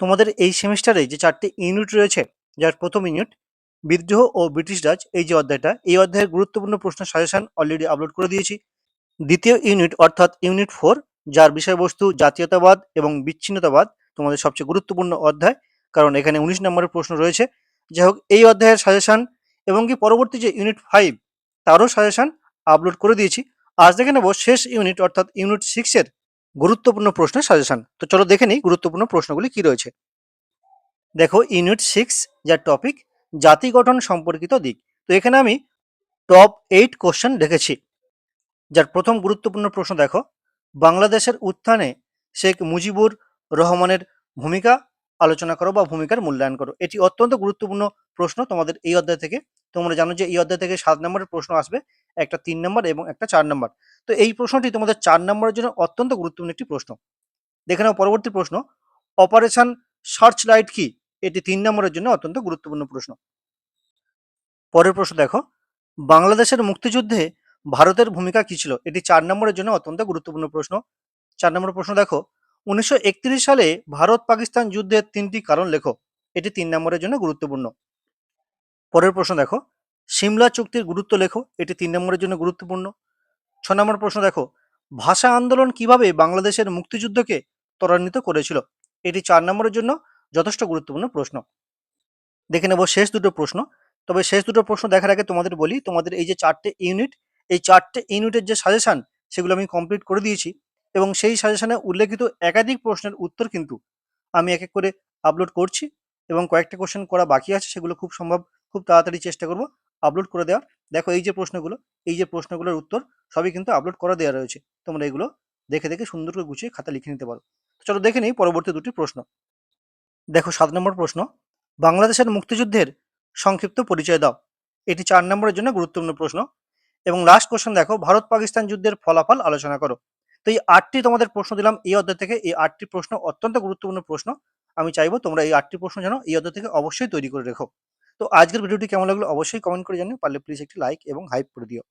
তোমাদের এই সেমিস্টারে যে চারটি ইউনিট রয়েছে, যার প্রথম ইউনিট বিদ্রোহ ও ব্রিটিশ রাজ, এই যে অধ্যায়টা, এই অধ্যায়ের গুরুত্বপূর্ণ প্রশ্ন সাজেশন অলরেডি আপলোড করে দিয়েছি। দ্বিতীয় ইউনিট অর্থাৎ ইউনিট ফোর, যার বিষয়বস্তু জাতীয়তাবাদ এবং বিচ্ছিন্নতাবাদ, তোমাদের সবচেয়ে গুরুত্বপূর্ণ অধ্যায়, কারণ এখানে উনিশ নম্বরের প্রশ্ন রয়েছে। যাই হোক, এই অধ্যায়ের সাজেশন এবং কি পরবর্তী যে ইউনিট ফাইভ, তারও সাজেশন আপলোড করে দিয়েছি। আজ দেখে নেব শেষ ইউনিট অর্থাৎ ইউনিট সিক্সের গুরুত্বপূর্ণ প্রশ্নের সাজেশন তো চলো দেখে নিই গুরুত্বপূর্ণ প্রশ্নগুলি কি রয়েছে। দেখো ইউনিট সিক্স যার টপিক জাতি গঠন সম্পর্কিত দিক। তো এখানে আমি টপ এইট কোশ্চেন রেখেছি। যার প্রথম গুরুত্বপূর্ণ প্রশ্ন দেখো, বাংলাদেশের উত্থানে শেখ মুজিবুর রহমানের ভূমিকা আলোচনা করো বা ভূমিকার মূল্যায়ন করো। এটি অত্যন্ত গুরুত্বপূর্ণ প্রশ্ন তোমাদের এই অধ্যায় থেকে। তোমরা জানো যে এই অধ্যায় থেকে সাত নম্বরের প্রশ্ন আসবে। একটা তিন নম্বর এবং একটা চার নম্বর। তো এই প্রশ্নটি তোমাদের চার নম্বরের জন্য অত্যন্ত গুরুত্বপূর্ণ একটি প্রশ্ন। দেখে নাও পরবর্তী প্রশ্ন অপারেশন সার্চ লাইট কি? এটি তিন নম্বরের জন্য অত্যন্ত গুরুত্বপূর্ণ প্রশ্ন। পরের প্রশ্ন দেখো, বাংলাদেশের মুক্তিযুদ্ধে ভারতের ভূমিকা কি ছিল? এটি চার নম্বরের জন্য অত্যন্ত গুরুত্বপূর্ণ প্রশ্ন। চার নম্বর প্রশ্ন দেখো, উনিশশো একত্রিশ সালে ভারত পাকিস্তান যুদ্ধের তিনটি কারণ লেখো। এটি তিন নম্বরের জন্য গুরুত্বপূর্ণ। পরের প্রশ্ন দেখো সিমলা চুক্তির গুরুত্ব লেখো, এটি তিন নম্বরের জন্য গুরুত্বপূর্ণ। ছ নম্বর প্রশ্ন দেখো, ভাষা আন্দোলন কীভাবে বাংলাদেশের মুক্তিযুদ্ধকে ত্বরান্বিত করেছিল? এটি চার নম্বরের জন্য যথেষ্ট গুরুত্বপূর্ণ প্রশ্ন। দেখে নেব শেষ দুটো প্রশ্ন। তবে শেষ দুটো প্রশ্ন দেখার আগে তোমাদের বলি, তোমাদের এই যে চারটে ইউনিট, এই চারটে ইউনিটের যে সাজেশান, সেগুলো আমি কমপ্লিট করে দিয়েছি এবং সেই সাজেশানে উল্লেখিত একাধিক প্রশ্নের উত্তর কিন্তু আমি এক এক করে আপলোড করছি এবং কয়েকটা কোশ্চেন করা বাকি আছে, সেগুলো খুব সম্ভব, খুব তাড়াতাড়ি চেষ্টা করব। আপলোড করে দেওয়া। দেখো এই যে প্রশ্নগুলো, এই যে প্রশ্নগুলোর উত্তর সবই কিন্তু আপলোড করা দেওয়া রয়েছে। তোমরা এগুলো দেখে দেখে সুন্দর করে গুছিয়ে খাতা লিখে নিতে পারো। চলো দেখে নিই পরবর্তী দুটি প্রশ্ন। দেখো সাত নম্বর প্রশ্ন, বাংলাদেশের মুক্তিযুদ্ধের সংক্ষিপ্ত পরিচয় দাও। এটি চার নম্বরের জন্য গুরুত্বপূর্ণ প্রশ্ন। এবং লাস্ট কোশ্চেন দেখো ভারত পাকিস্তান যুদ্ধের ফলাফল আলোচনা করো। তো এই আটটি তোমাদের প্রশ্ন দিলাম, এই অধ্যায় থেকে এই আটটি প্রশ্ন অত্যন্ত গুরুত্বপূর্ণ প্রশ্ন। আমি চাইব তোমরা এই আটটি প্রশ্ন যেন এই অধ্যায় থেকে অবশ্যই তৈরি করে রেখো। তো আজকের ভিডিওটি কেমন লাগল অবশ্যই কমেন্ট করে জানিও, পারলে প্লিজ একটি লাইক এবং হাইপ করে দিও।